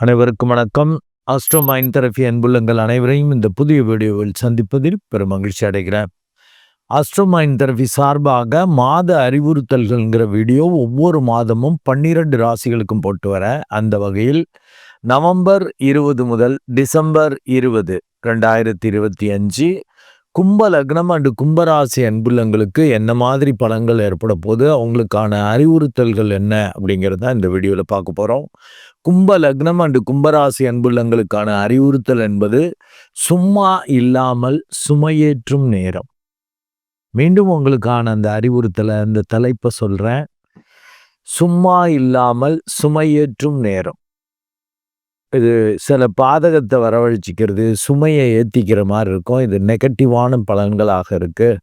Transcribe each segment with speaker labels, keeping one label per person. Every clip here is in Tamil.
Speaker 1: அனைவருக்கும் வணக்கம். ஆஸ்ட்ரோ மைண்ட் தெரபி அன்புள்ளங்கள் அனைவரையும் இந்த புதிய வீடியோவில் சந்திப்பதில் பெரும் மகிழ்ச்சி அடைகிறேன். ஆஸ்ட்ரோ மைண்ட் தெரபி சார்பாக மாத அறிவுறுத்தல்கள்ங்கிற வீடியோ ஒவ்வொரு மாதமும் பன்னிரண்டு ராசிகளுக்கும் போட்டு வர அந்த வகையில் நவம்பர் இருபது முதல் டிசம்பர் இருபது ரெண்டாயிரத்தி இருபத்தி அஞ்சு கும்ப லக்னம் அண்டு கும்பராசி அன்புள்ளங்களுக்கு என்ன மாதிரி பலன்கள் ஏற்பட போது அவங்களுக்கான அறிவுறுத்தல்கள் என்ன? அப்படிங்கிறத இந்த வீடியோவில் பார்க்க போகிறோம் கும்ப லக்னம் அண்டு கும்பராசி அன்புள்ளங்களுக்கான அறிவுறுத்தல் என்பது சும்மா இல்லாமல் சுமையேற்றும் நேரம். மீண்டும் உங்களுக்கான அந்த அறிவுறுத்தலை அந்த தலைப்பை சொல்கிறேன் சும்மா இல்லாமல் சுமையேற்றும் நேரம். இது சில பாதகத்தை வரவழைச்சிக்கிறது சுமையை ஏற்றிக்கிற மாதிரி இருக்கும். இது நெகட்டிவான பலன்களாக இருக்குது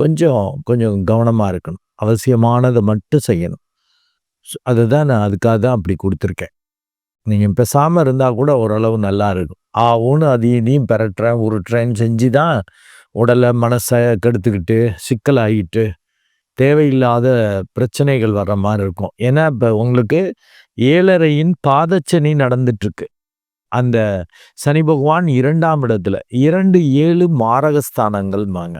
Speaker 1: கொஞ்சம் கொஞ்சம் கவனமாக இருக்கணும். அவசியமானதை மட்டும் செய்யணும். அதுதான் நான் அதுக்காக தான் அப்படி கொடுத்துருக்கேன். நீங்கள் பேசாமல் இருந்தால் கூட ஓரளவு நல்லா இருக்கும். ஆவுன்னு அதையும் இதையும் பெறட்டுறேன் உருட்டுறேன்னு செஞ்சு தான் உடலை மனசை கெடுத்துக்கிட்டு சிக்கலாகிட்டு தேவையில்லாத பிரச்சனைகள் வர்ற மாதிரி இருக்கும். ஏன்னா இப்போ உங்களுக்கு ஏழரையின் பாதச்சனி நடந்துட்டுருக்கு. அந்த சனி பகவான் இரண்டாம் இடத்துல இரண்டு ஏழு மாரகஸ்தானங்கள் மாங்க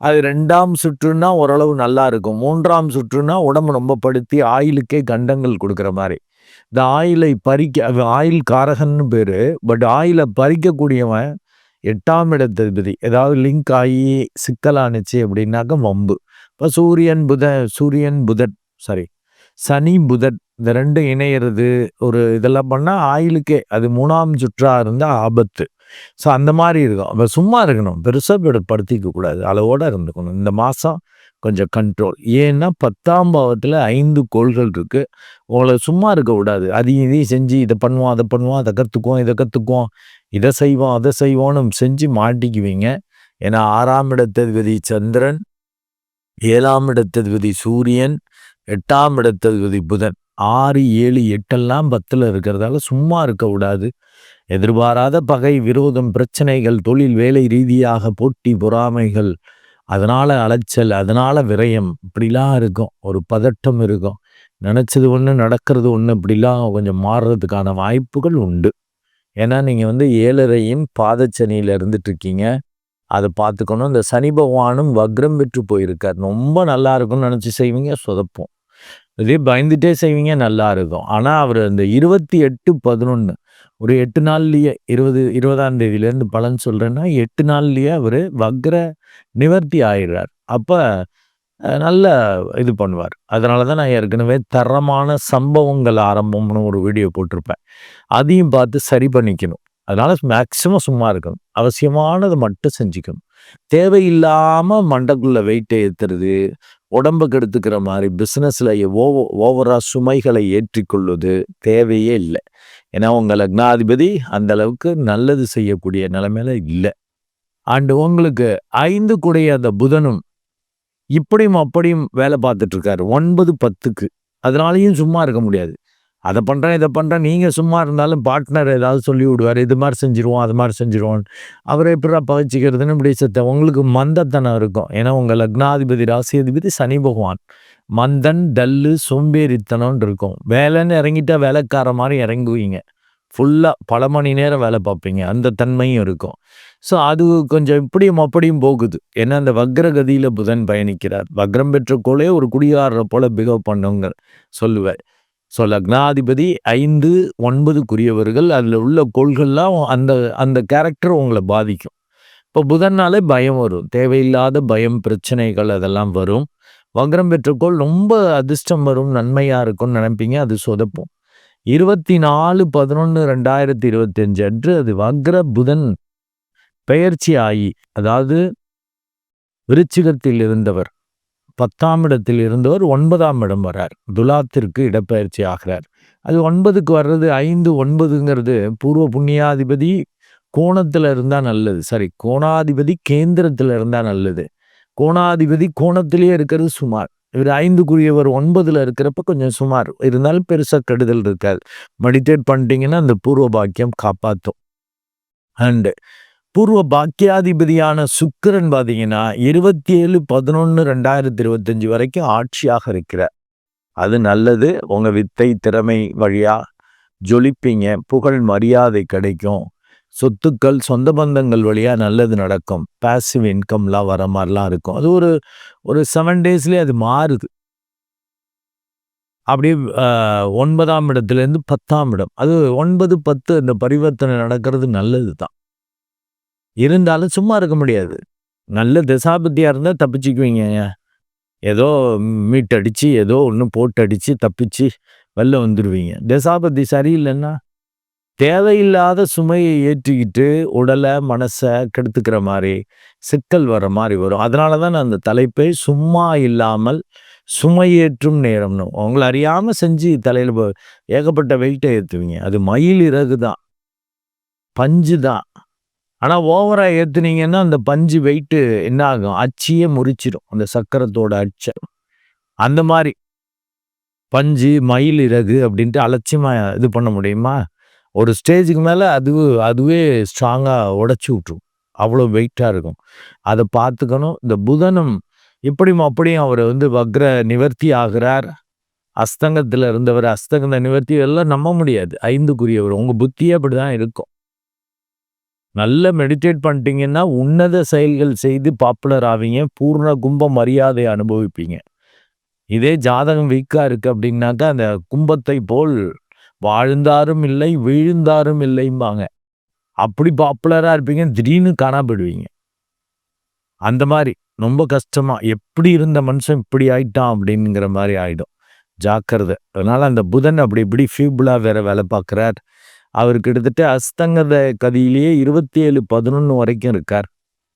Speaker 1: அது ரெண்டாம் சுற்றுனா ஓரளவு நல்லா இருக்கும். மூன்றாம் சுற்றுனா உடம்பு ரொம்ப படுத்தி ஆயிலுக்கே கண்டங்கள் கொடுக்குற மாதிரி. இந்த ஆயிலை பறிக்க ஆயில் காரகன்னு பேர் பட் ஆயிலை பறிக்கக்கூடியவன் எட்டாம் இடத்ததிபதி. ஏதாவது லிங்க் ஆகி சிக்கலானுச்சு அப்படின்னாக்க வம்பு. இப்போ சூரியன் புத சூரியன் புதன் சாரி சனி புதன் இந்த ரெண்டும் இணையிறது ஒரு இதெல்லாம் பண்ணால் ஆயிலுக்கே அது மூணாம் சுற்றாக இருந்தால் ஆபத்து. ஸோ அந்த மாதிரி இருக்கும். அப்போ சும்மா இருக்கணும். பெருசாக படுத்திக்க கூடாது. அளவோடு இருந்துக்கணும். இந்த மாதம் கொஞ்சம் கண்ட்ரோல் ஏன்னா பத்தாம் பாவத்தில் ஐந்து கோள்கள் இருக்குது உங்களை சும்மா இருக்க கூடாது அதையும் இதையும் செஞ்சு இதை பண்ணுவோம் அதை பண்ணுவோம் அதை கற்றுக்குவோம் இதை கற்றுக்குவோம் இதை செய்வோம் அதை செய்வோன்னு செஞ்சு மாட்டிக்குவீங்க. ஏன்னா ஆறாம் இடத்ததிபதி சந்திரன் ஏழாம் இடத்ததிபதி சூரியன் எட்டாம் இடத்ததிபதி புதன். ஆறு ஏழு எட்டெல்லாம் பத்தில் இருக்கிறதால சும்மா இருக்க கூடாது. எதிர்பாராத பகை விரோதம் பிரச்சனைகள் தொழில் வேலை ரீதியாக போட்டி பொறாமைகள் அதனால் அலைச்சல் அதனால் விரயம் இப்படிலாம் இருக்கும். ஒரு பதட்டம் இருக்கும். நினச்சது ஒன்று நடக்கிறது ஒன்று இப்படிலாம் கொஞ்சம் மாறுறதுக்கான வாய்ப்புகள் உண்டு. ஏன்னா நீங்கள் வந்து ஏழரையும் பாதச்சனியில் இருந்துட்டு இருக்கீங்க அதை பார்த்துக்கணும் இந்த சனி பகவானும் வக்ரம் பெற்று போயிருக்கார். ரொம்ப நல்லா இருக்கும்னு நினச்சி செய்வீங்க சொதப்போம். இதே பயந்துட்டே செய்வீங்க நல்லா இருக்கும். ஆனால் அவர் அந்த இருபத்தி எட்டு பதினொன்று ஒரு எட்டு நாள்லேயே இருபது இருபதாம் தேதியிலேருந்து பலன் சொல்கிறேன்னா எட்டு நாள்லேயே அவர் வக்ர நிவர்த்தி ஆயிடுறார். அப்போ நல்ல இது பண்ணுவார். அதனால தான் நான் ஏற்கனவே தரமான சம்பவங்கள் ஆரம்பம்னு ஒரு வீடியோ போட்டிருப்பேன். அதையும் பார்த்து சரி பண்ணிக்கணும். அதனால மேக்சிமம் சும்மா இருக்கணும். அவசியமானது மட்டும் செஞ்சுக்கணும். தேவையில்லாமல் மண்டக்குள்ள வெயிட்டை ஏற்றுறது உடம்பு கெடுத்துக்கிற மாதிரி பிஸ்னஸில் ஓவ ஓவராக சுமைகளை ஏற்றிக்கொள்வது தேவையே இல்லை. ஏன்னா உங்கள் லக்னாதிபதி அந்த அளவுக்கு நல்லது செய்யக்கூடிய நிலைமையில இல்லை. அண்டு உங்களுக்கு ஐந்து கூடிய அந்த புதனும் இப்படியும் அப்படியும் வேலை பார்த்துட்டு இருக்காரு ஒன்பது பத்துக்கு. அதனாலையும் சும்மா இருக்க முடியாது. அதை பண்ணுறேன் இதை பண்ணுறேன் நீங்கள் சும்மா இருந்தாலும் பார்ட்னர் ஏதாவது சொல்லி விடுவார். இது மாதிரி செஞ்சுருவோம் அது மாதிரி செஞ்சுருவோம் அவரை எப்படா பகிச்சிக்கிறதுன்னு இப்படி சத்த உங்களுக்கு மந்தத்தனம் இருக்கும். ஏன்னா உங்கள் லக்னாதிபதி ராசியாதிபதி சனி பகவான். மந்தன் டல்லு சோம்பேறித்தனம்னு இருக்கும். வேலைன்னு இறங்கிட்டா வேலைக்கார மாதிரி இறங்குவீங்க. ஃபுல்லாக பல மணி நேரம் வேலை பார்ப்பீங்க. அந்த தன்மையும் இருக்கும். ஸோ அது கொஞ்சம் இப்படியும் அப்படியும் போகுது. ஏன்னா அந்த வக்ரகதியில் புதன் பயணிக்கிறார். வக்ரம் பெற்ற ஒரு குடியாடுற போல பிகவ் பண்ணுங்க சொல்லுவேன் ஸோ லக்னாதிபதி ஐந்து ஒன்பதுக்குரியவர்கள் அதில் உள்ள கோள்கள்லாம் அந்த அந்த கேரக்டர் உங்களை பாதிக்கும். இப்போ புதன்னாலே பயம் வரும். தேவையில்லாத பயம் பிரச்சனைகள் அதெல்லாம் வரும். வக்ரம் பெற்ற கோள் ரொம்ப அதிர்ஷ்டம் வரும் நன்மையாக இருக்கும்னு நினைப்பீங்க அது சொதப்போம். இருபத்தி நாலு பதினொன்று ரெண்டாயிரத்தி இருபத்தி அஞ்சு அன்று அது வக்ர புதன் பெயர்ச்சி ஆகி அதாவது விருச்சிகத்தில் இருந்தவர் பத்தாம் இடத்தில் இருந்தவர் ஒன்பதாம் இடம் வர்றார் துலாத்திற்கு இடப்பெயர்ச்சி ஆகிறார். அது ஒன்பதுக்கு வர்றது ஐந்து ஒன்பதுங்கிறது பூர்வ புண்ணியாதிபதி கோணத்தில் இருந்தால் நல்லது. சரி கோணாதிபதி கேந்திரத்தில் இருந்தால் நல்லது. கோணாதிபதி கோணத்திலேயே இருக்கிறது சுமார். இவர் ஐந்துக்குரியவர் ஒன்பதில் இருக்கிறப்ப கொஞ்சம் சுமார். இருந்தாலும் பெருசாக கெடுதல் இருக்காது. மெடிடேட் பண்ணிட்டீங்கன்னா அந்த பூர்வ பாக்கியம் காப்பாற்றும் அண்டு பூர்வ பாக்கியாதிபதியான சுக்கரன் பார்த்தீங்கன்னா இருபத்தி ஏழு பதினொன்று ரெண்டாயிரத்தி இருபத்தஞ்சு வரைக்கும் ஆட்சியாக இருக்கிறார். அது நல்லது. உங்கள் வித்தை திறமை வழியாக ஜொலிப்பீங்க. புகழ் மரியாதை கிடைக்கும். சொத்துக்கள் சொந்த பந்தங்கள் வழியாக நல்லது நடக்கும். பேசிவ் இன்கம்லாம் வர மாதிரிலாம் இருக்கும். அது ஒரு ஒரு செவன் டேஸ்லேயே அது மாறுது. அப்படியே ஒன்பதாம் இடத்துலேருந்து பத்தாம் இடம். அது ஒன்பது பத்து அந்த பரிவர்த்தனை நடக்கிறது நல்லது தான். இருந்தாலும் சும்மா இருக்க முடியாது. நல்ல திசாபத்தியாக இருந்தால் தப்பிச்சுக்குவீங்க. ஏதோ மீட் அடித்து ஏதோ ஒன்று போட்டு அடித்து தப்பிச்சு வெளில வந்துடுவீங்க தசாபதி சரியில்லைன்னா தேவையில்லாத சுமையை ஏற்றிக்கிட்டு உடலை மனசை கெடுத்துக்கிற மாதிரி சிக்கல் வர மாதிரி வரும். அதனால தான் நான் அந்த தலைப்பை சும்மா இல்லாமல் சுமையேற்றும் நேரம்னு. உங்களை அறியாமல் செஞ்சு தலையில் ஏகப்பட்ட வெயிட்டை ஏற்றுவீங்க. அது மயில் இறகு தான். பஞ்சு தான். ஆனால் ஓவராக ஏற்றுனீங்கன்னா அந்த பஞ்சு வெயிட்டு என்ன ஆகும்? அச்சியே முறிச்சிடும் அந்த சக்கரத்தோட அச்சை. அந்த மாதிரி. பஞ்சு மயில் இறகு அப்படின்ட்டு அலட்சியமாக இது பண்ண முடியுமா? ஒரு ஸ்டேஜுக்கு மேலே அது அதுவே ஸ்ட்ராங்காக உடச்சி விட்ரும் அவ்வளோ வெயிட்டாக இருக்கும். அதை பார்த்துக்கணும். இந்த புதனும் இப்படியும் அப்படியும் அவர் வந்து வக்ர நிவர்த்தி ஆகிறார். அஸ்தங்கத்தில் இருந்தவர் அஸ்தங்கத நிவர்த்தி எல்லாம் நம்ப முடியாது. ஐந்துக்குரியவர். உங்கள் புத்தியே அப்படி தான் இருக்கும். நல்ல மெடிடேட் பண்ணிட்டீங்கன்னா உன்னத செயல்கள் செய்து பாப்புலர் ஆவீங்க. பூர்ண கும்ப மரியாதை அனுபவிப்பீங்க. இதே ஜாதகம் வீக்காக இருக்குது அப்படின்னாக்கா அந்த கும்பத்தை போல் வாழ்ந்தாரும் இல்லை விழுந்தாரும் இல்லைம்பாங்க. அப்படி பாப்புலராக இருப்பீங்க திடீர்னு காணாப்படுவீங்க அந்த மாதிரி ரொம்ப கஷ்டமாக எப்படி இருந்த மனுஷன் இப்படி ஆயிட்டான் அப்படிங்கிற மாதிரி ஆகிடும் ஜாக்கிரதை. அதனால் அந்த புதன் அப்படி இப்படி ஃபியூபிளாக வேற வேலை பார்க்குறார். அவர் கிட்டத்தட்ட அஸ்தங்கத கதியிலேயே இருபத்தி ஏழு பதினொன்று வரைக்கும் இருக்கார்.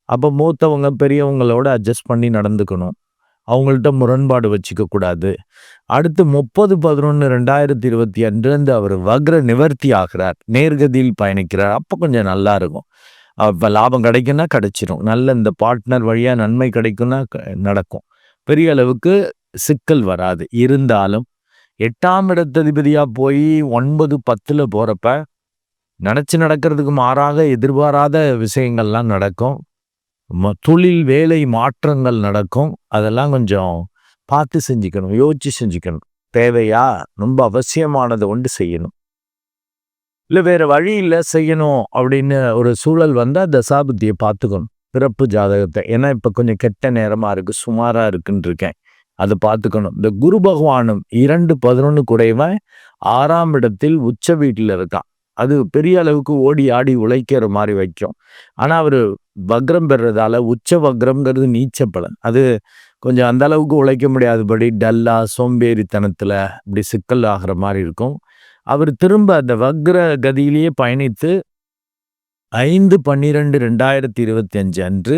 Speaker 1: அப்போ மூத்தவங்க பெரியவங்களோட அட்ஜஸ்ட் பண்ணி நடந்துக்கணும். அவங்கள்ட்ட முரண்பாடு வச்சுக்கக்கூடாது அடுத்து முப்பது பதினொன்று ரெண்டாயிரத்தி இருபத்தி அன்றுலேருந்து அவர் வக்ர நிவர்த்தி ஆகிறார். நேர்கதியில் பயணிக்கிறார். அப்போ கொஞ்சம் நல்லா இருக்கும். இப்போ லாபம் கிடைக்குன்னா கிடைச்சிரும். நல்ல இந்த பார்ட்னர் வழியாக நன்மை கிடைக்குன்னா நடக்கும். பெரிய அளவுக்கு சிக்கல் வராது. இருந்தாலும் எட்டாம் இடத்ததிபதியாக போய் ஒன்பது பத்தில் போகிறப்ப நினச்சி நடக்கிறதுக்கு மாறாக எதிர்பாராத விஷயங்கள்லாம் நடக்கும். தொழில் வேலை மாற்றங்கள் நடக்கும். அதெல்லாம் கொஞ்சம் பார்த்து செஞ்சுக்கணும் யோசிச்சு செஞ்சுக்கணும். தேவையா? ரொம்ப அவசியமானதை ஒன்று செய்யணும். இல்லை வேறு வழி இல்லை செய்யணும் அப்படின்னு ஒரு சூழல் வந்தால் தசாபுத்தியை பார்த்துக்கணும். பிறப்பு ஜாதகத்தை. ஏன்னா இப்போ கொஞ்சம் கெட்ட நேரமாக இருக்குது சுமாராக இருக்குன்னு இருக்கேன். அதை பார்த்துக்கணும். இந்த குரு பகவானும் இரண்டு பதினொன்று குறைவன் ஆறாம் இடத்தில் உச்ச வீட்டில் இருக்கான். அது பெரிய அளவுக்கு ஓடி ஆடி உழைக்கிற மாதிரி வைக்கும். ஆனால் அவர் வக்ரம் பெறுறதால உச்ச வக்ரம்ங்கிறது நீச்ச பலன். அது கொஞ்சம் அந்த அளவுக்கு உழைக்க முடியாதபடி டல்லா சோம்பேறித்தனத்தில் இப்படி சிக்கல் ஆகிற மாதிரி இருக்கும். அவர் திரும்ப அந்த வக்ர கதியிலேயே பயணித்து ஐந்து பன்னிரெண்டு ரெண்டாயிரத்தி இருபத்தி அஞ்சு அன்று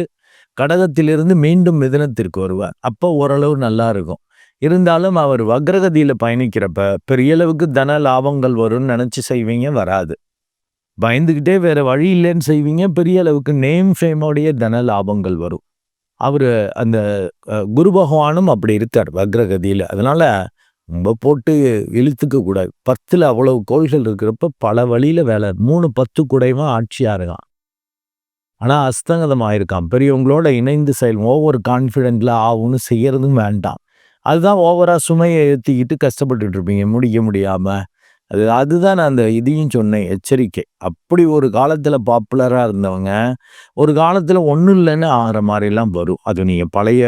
Speaker 1: கடகத்திலிருந்து மீண்டும் மிதனத்திற்கு வருவார். அப்போ ஓரளவு நல்லா இருக்கும். இருந்தாலும் அவர் வக்ரகதியில் பயணிக்கிறப்ப பெரிய அளவுக்கு தன லாபங்கள் வரும்னு நினச்சி செய்வீங்க வராது. பயந்துக்கிட்டே வேற வழி இல்லைன்னு செய்வீங்க பெரிய அளவுக்கு நேம் ஃபேமோடைய தன லாபங்கள் வரும். அவர் அந்த குரு பகவானும் அப்படி இருக்கார் வக்ரகதியில். அதனால ரொம்ப போட்டு இழுத்துக்க கூடாது. பத்தில் அவ்வளவு கோள்கள் இருக்கிறப்ப பல வழியில் வேலை. மூணு பத்து கூடையுமா ஆட்சியாக இருக்கான் ஆனால் அஸ்தங்கதம் ஆயிருக்கான் பெரியவங்களோட இணைந்து செயல் ஓவர் கான்ஃபிடென்ட்டில் ஆகும்னு செய்கிறதும் வேண்டாம். அதுதான் ஓவராக சுமையை ஏற்றிக்கிட்டு கஷ்டப்பட்டுட்டு இருப்பீங்க. முடிக்க முடியாமல் அது அதுதான் நான் அந்த இதையும் சொன்னேன். எச்சரிக்கை. அப்படி ஒரு காலத்தில் பாப்புலராக இருந்தவங்க ஒரு காலத்தில் ஒன்றும் இல்லைன்னு ஆகிற மாதிரிலாம் வரும். அது நீங்கள் பழைய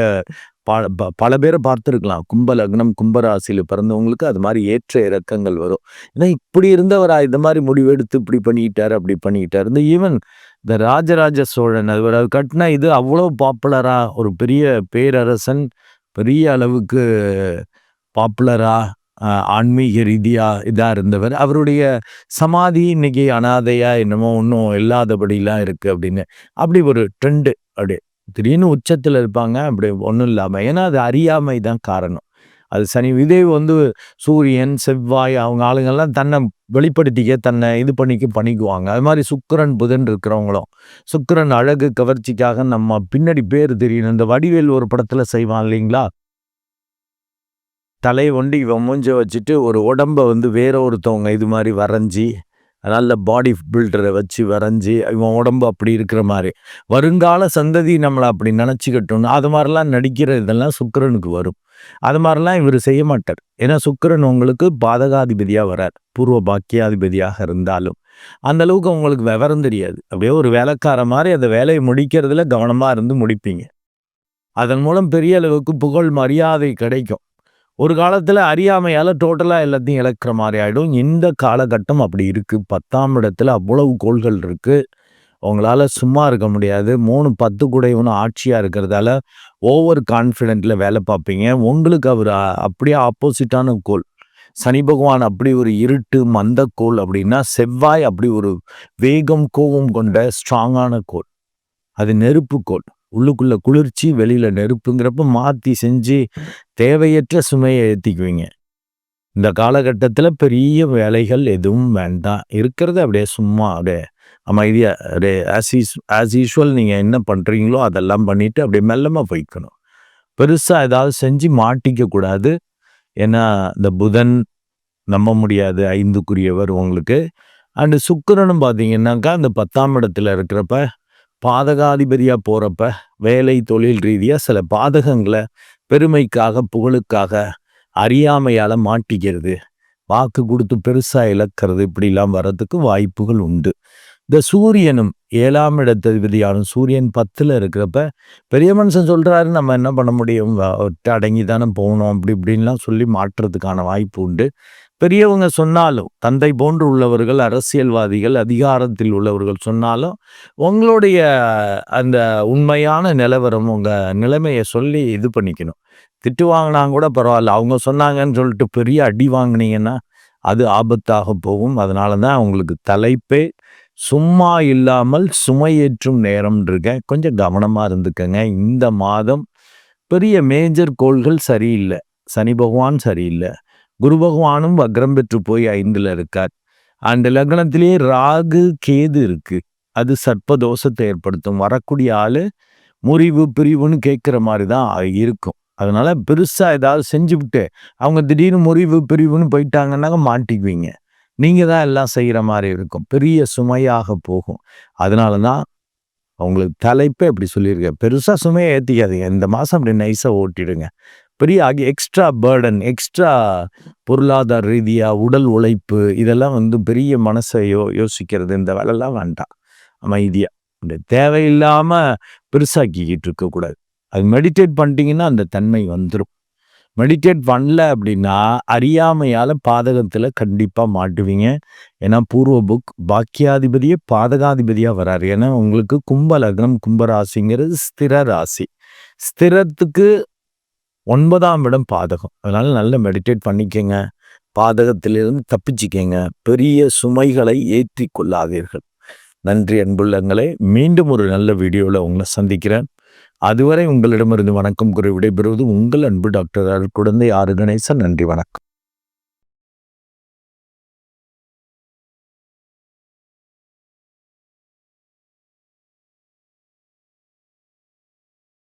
Speaker 1: பல பேரை பார்த்துருக்கலாம். கும்ப லக்னம் கும்பராசியில் பிறந்தவங்களுக்கு அது மாதிரி ஏற்ற இறக்கங்கள் வரும். ஏன்னா இப்படி இருந்தவரா இந்த மாதிரி முடிவெடுத்து இப்படி பண்ணிக்கிட்டார் அப்படி பண்ணிக்கிட்டார் இந்த ஈவன் இந்த ராஜராஜ சோழன் அது கட்டினா இது அவ்வளோ பாப்புலராக ஒரு பெரிய பேரரசன் பெரிய அளவுக்கு பாப்புலராக ஆன்மீக ரீதியாக இதாக இருந்தவர். அவருடைய சமாதி இன்னைக்கு அனாதையாக என்னமோ ஒன்றும் இல்லாதபடிலாம் இருக்குது அப்படின்னு. அப்படி ஒரு ட்ரெண்டு அப்படி திடீர்னு உச்சத்தில் இருப்பாங்க. அப்படி ஒன்றும் இல்லாமல் ஏன்னா அது அறியாமை தான் காரணம். அது சனி இதே வந்து சூரியன் செவ்வாய் அவங்க ஆளுங்கள்லாம் தன்னை வெளிப்படுத்திக்க தன்னை இது பண்ணிக்க பண்ணிக்குவாங்க. அது மாதிரி சுக்கரன் புதன் இருக்கிறவங்களும். சுக்கரன் அழகு கவர்ச்சிக்காக நம்ம பின்னாடி பேர் தெரியணும். இந்த வடிவேல் ஒரு படத்தில் செய்வான் இல்லைங்களா? தலை ஒண்டி இவன் மூஞ்ச வச்சுட்டு ஒரு உடம்பை வந்து வேற ஒருத்தவங்க இது மாதிரி வரைஞ்சி நல்ல பாடி பில்டரை வச்சு வரைஞ்சி இவன் உடம்பு அப்படி இருக்கிற மாதிரி. வருங்கால சந்ததி நம்மளை அப்படி நினச்சிக்கட்டும்னு அது மாதிரிலாம் நடிக்கிற இதெல்லாம் சுக்கரனுக்கு வரும். அது மாதிரிலாம் இவர் செய்ய மாட்டார். ஏன்னா சுக்கரன் உங்களுக்கு பாதகாதிபதியாக வரார். பூர்வ பாக்கியாதிபதியாக இருந்தாலும். அந்த அளவுக்கு உங்களுக்கு விவரம் தெரியாது. அப்படியே ஒரு வேலைக்கார மாதிரி அந்த வேலையை முடிக்கிறதுல கவனமாக இருந்து முடிப்பீங்க. அதன் மூலம் பெரிய அளவுக்கு புகழ் மரியாதை கிடைக்கும். ஒரு காலத்தில் அறியாமையால் டோட்டலாக எல்லாத்தையும் இழக்கிற மாதிரி ஆகிடும் இந்த காலகட்டம் அப்படி இருக்குது பத்தாம் இடத்துல அவ்வளவு கோள்கள் இருக்குது உங்களால் சும்மா இருக்க முடியாது. மூணு பத்து கூடையவனு ஆட்சியாக இருக்கிறதால ஓவர் கான்ஃபிடென்ட்டில் வேலை பார்ப்பீங்க. உங்களுக்கு அவர் அப்படியே ஆப்போசிட்டான கோல் சனி பகவான் அப்படி ஒரு இருட்டு மந்த கோல் அப்படின்னா செவ்வாய் அப்படி ஒரு வேகம் கோபம் கொண்ட ஸ்ட்ராங்கான கோல் அது நெருப்பு கோல் உள்ளுக்குள்ள குளிர்ச்சி வெளியில் நெருப்புங்கிறப்ப மாற்றி செஞ்சு தேவையற்ற சுமையை ஏற்றிக்குவீங்க இந்த காலகட்டத்தில் பெரிய வேலைகள் எதுவும் வேண்டாம். இருக்கிறத அப்படியே சும்மா அப்படியே அமைதியாக அப்படியே ஆஸ் இஸ் ஆஸ் யூஷுவல் நீங்கள் என்ன பண்ணுறீங்களோ அதெல்லாம் பண்ணிவிட்டு அப்படியே மெல்லமாக போய்க்கணும். பெருசாக ஏதாவது செஞ்சு மாட்டிக்க கூடாது. ஏன்னா இந்த புதன் நம்ப முடியாது ஐந்துக்குரியவர் உங்களுக்கு. அண்டு சுக்கரனும் பார்த்தீங்கன்னாக்கா அந்த பத்தாம் இடத்துல இருக்கிறப்ப பாதகாதிபதியாக போகிறப்ப வேலை தொழில் ரீதியாக சில பாதகங்களை பெருமைக்காக புகழுக்காக அறியாமையால் மாட்டிக்கிறது. வாக்கு கொடுத்து பெருசாக இழக்கிறது. இப்படிலாம் வர்றதுக்கு வாய்ப்புகள் உண்டு. இந்த சூரியனும் ஏழாம் இடத்ததிபதியான சூரியன் பத்தில் இருக்கிறப்ப பெரிய மனுஷன் சொல்கிறாரு நம்ம என்ன பண்ண முடியும்? அடங்கி தானே போகணும். அப்படி இப்படின்லாம் சொல்லி மாற்றுறதுக்கான வாய்ப்பு உண்டு. பெரியவங்க சொன்னாலும் தந்தை போன்று உள்ளவர்கள் அரசியல்வாதிகள் அதிகாரத்தில் உள்ளவர்கள் சொன்னாலும் உங்களுடைய அந்த உண்மையான நிலவரம் உங்கள் நிலைமையை சொல்லி இது பண்ணிக்கணும். திட்டு வாங்கினா கூட பரவாயில்ல. அவங்க சொன்னாங்கன்னு சொல்லிட்டு பெரிய அடி வாங்கினீங்கன்னா அது ஆபத்தாக போகும். அதனால தான் அவங்களுக்கு தலைப்பே சும்மா இல்லாமல் சுமையேற்றும் நேரம் இருக்கேன் கொஞ்சம் கவனமாக இருந்துக்கங்க. இந்த மாதம் பெரிய மேஜர் கோள்கள் சரியில்லை. சனி பகவான் சரியில்லை. குரு பகவானும் வக்ரம் பெற்று போய் ஐந்தில் இருக்கார். அந்த லக்னத்திலேயே ராகு கேது இருக்கு. அது சர்ப்ப தோஷத்தை ஏற்படுத்தும். வரக்கூடிய ஆளு முறிவு பிரிவுன்னு கேட்குற மாதிரி தான் இருக்கும். அதனால பெருசா ஏதாவது செஞ்சுவிட்டு அவங்க திடீர்னு முறிவு பிரிவுன்னு போயிட்டாங்கன்னாக்க மாட்டிக்குவீங்க. நீங்க தான் எல்லாம் செய்கிற மாதிரி இருக்கும். பெரிய சுமையாக போகும். அதனால தான் அவங்களுக்கு தலைப்பே அப்படி சொல்லியிருக்கேன் பெருசாக சுமையை ஏற்றிக்காதீங்க இந்த மாதம் அப்படி நைஸாக ஓட்டிடுங்க. பெரிய ஆகி எக்ஸ்ட்ரா பேர்டன் எக்ஸ்ட்ரா பொருளாதார ரீதியாக உடல் உழைப்பு இதெல்லாம் வந்து பெரிய மனசை யோ யோசிக்கிறது. இந்த வேலைலாம் வேண்டாம். அமைதியாக இந்த தேவையில்லாமல் பெருசாக்கிக்கிட்டு இருக்கக்கூடாது அது மெடிடேட் பண்ணிட்டீங்கன்னா அந்த தன்மை வந்துடும் மெடிடேட் பண்ணல அப்படின்னா அறியாமையால் பாதகத்தில் கண்டிப்பாக மாட்டுவீங்க. ஏன்னா பூர்வ புக் பாக்கியாதிபதியே பாதகாதிபதியாக வராரு. ஏன்னா உங்களுக்கு கும்ப லக்னம் கும்பராசிங்கிறது ஸ்திர ராசி. ஸ்திரத்துக்கு ஒன்பதாம் இடம் பாதகம். அதனால நல்ல மெடிடேட் பண்ணிக்கங்க. பாதகத்திலிருந்து தப்பிச்சுக்கங்க. பெரிய சுமைகளை ஏற்றி கொள்ளாதீர்கள் நன்றி அன்புள்ளங்களே. மீண்டும் ஒரு நல்ல வீடியோவில் உங்களை சந்திக்கிறேன். அதுவரை உங்களிடமிருந்து வணக்கம் கூறி விடைபெறுவது உங்கள் அன்பு டாக்டர் குழந்தை ஆறு கணேசன். நன்றி வணக்கம்.